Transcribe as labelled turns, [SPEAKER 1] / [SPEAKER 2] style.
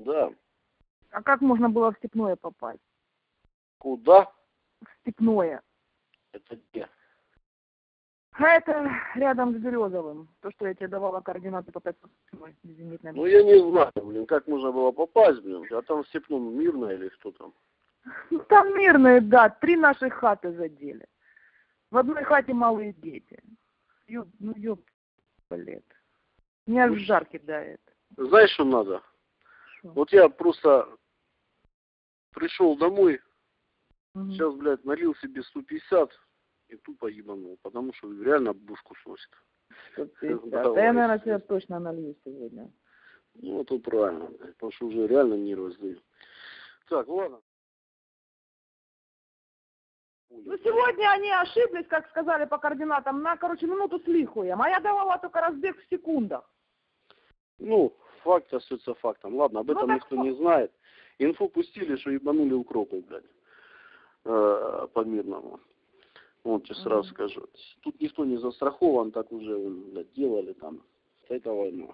[SPEAKER 1] Да.
[SPEAKER 2] А как можно было в Степное попасть?
[SPEAKER 1] Куда?
[SPEAKER 2] В Степное.
[SPEAKER 1] Это где?
[SPEAKER 2] А это рядом с Березовым. То, что я тебе давала координаты Степное. Зенитное.
[SPEAKER 1] Ну, я не знаю, блин, как можно было попасть, блин. А там в Степном мирно или что там?
[SPEAKER 2] Ну, Там мирные, да, три наших хаты задели. В одной хате малые дети. Ёб, ну ёб, блин. Меня аж в жар кидает.
[SPEAKER 1] Знаешь, что надо?
[SPEAKER 2] Шо?
[SPEAKER 1] Вот я просто пришел домой,
[SPEAKER 2] Мгм.
[SPEAKER 1] сейчас, блядь, налил себе 150 и тупо ебанул, потому что реально бушку сносит.
[SPEAKER 2] 150.
[SPEAKER 1] Давай,
[SPEAKER 2] Да я, наверное, себе точно налью сегодня.
[SPEAKER 1] Ну, это правильно, блядь, потому что уже реально нервы сдаю. Так, ладно.
[SPEAKER 2] Ну, сегодня они ошиблись, как сказали по координатам, на, короче, минуту с лихуем. А я давала только разбег в секундах.
[SPEAKER 1] Ну, факт остается фактом. Ладно, об
[SPEAKER 2] Ну,
[SPEAKER 1] этом
[SPEAKER 2] так
[SPEAKER 1] никто не знает. Инфу пустили, что ебанули укропы, блядь, э, по мирному. Вот тебе сразу
[SPEAKER 2] Мгм.
[SPEAKER 1] скажу. Тут никто не застрахован, так уже, блядь, делали там. Это война.